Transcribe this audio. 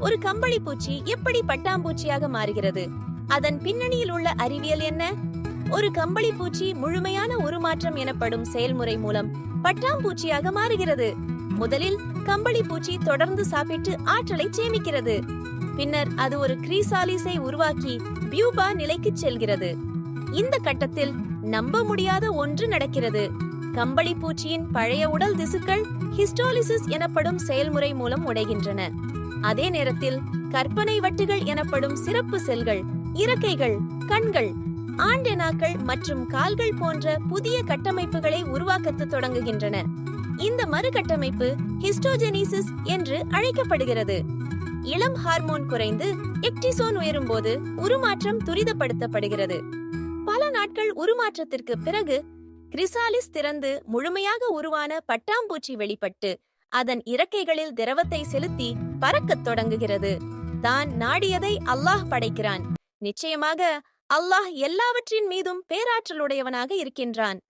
ஒரு கம்பளி பூச்சி எப்படி பட்டாம்பூச்சியாக மாறுகிறது? அதன் பின்னணியில் உள்ள அறிவியல் என்ன? ஒரு கம்பளி பூச்சி முழுமையான உருமாற்றம் எனப்படும் செயல்முறை மூலம் பட்டாம்பூச்சியாக மாறுகிறது. முதலில் கம்பளி பூச்சி தொடர்ந்து சாப்பிட்டு ஆற்றலை சேமிக்கிறது. பின்னர் அது ஒரு கிரீசாலிஸை உருவாக்கி பியூபா நிலைக்கு செல்கிறது. இந்த கட்டத்தில் நம்ப முடியாத ஒன்று நடக்கிறது. கம்பளி பூச்சியின் பழைய உடல் திசுக்கள் ஹிஸ்டோலிசிஸ் எனப்படும் செயல்முறை மூலம் உடைகின்றன. அதே நேரத்தில் கற்பனை வட்டுகள் எனப்படும் சிறப்பு செல்கள் இறக்கைகள் கண்கள் ஆண்டெனாக்கள் மற்றும் கால்கள் போன்ற புதிய கட்டமைப்புகளை உருவாக்கத்து தொடங்குகின்றன. இந்த மறுகட்டமைப்பு ஹிஸ்டோஜெனிசிஸ் என்று அழைக்கப்படுகிறது. இளம் ஹார்மோன் குறைந்து எக்டிசோன் உயரும்போது உருமாற்றம் துரிதப்படுத்தப்படுகிறது. பல நாட்கள் உருமாற்றத்திற்கு பிறகு கிரிசாலிஸ் திறந்து முழுமையாக உருவான பட்டாம்பூச்சி வெளிப்பட்டு அதன் இறக்கைகளில் திரவத்தை செலுத்தி பறக்கத் தொடங்குகிறது. தான் நாடியதை அல்லாஹ் படைக்கிறான். நிச்சயமாக அல்லாஹ் எல்லாவற்றின் மீதும் பேராற்றலுடையவனாக இருக்கின்றான்.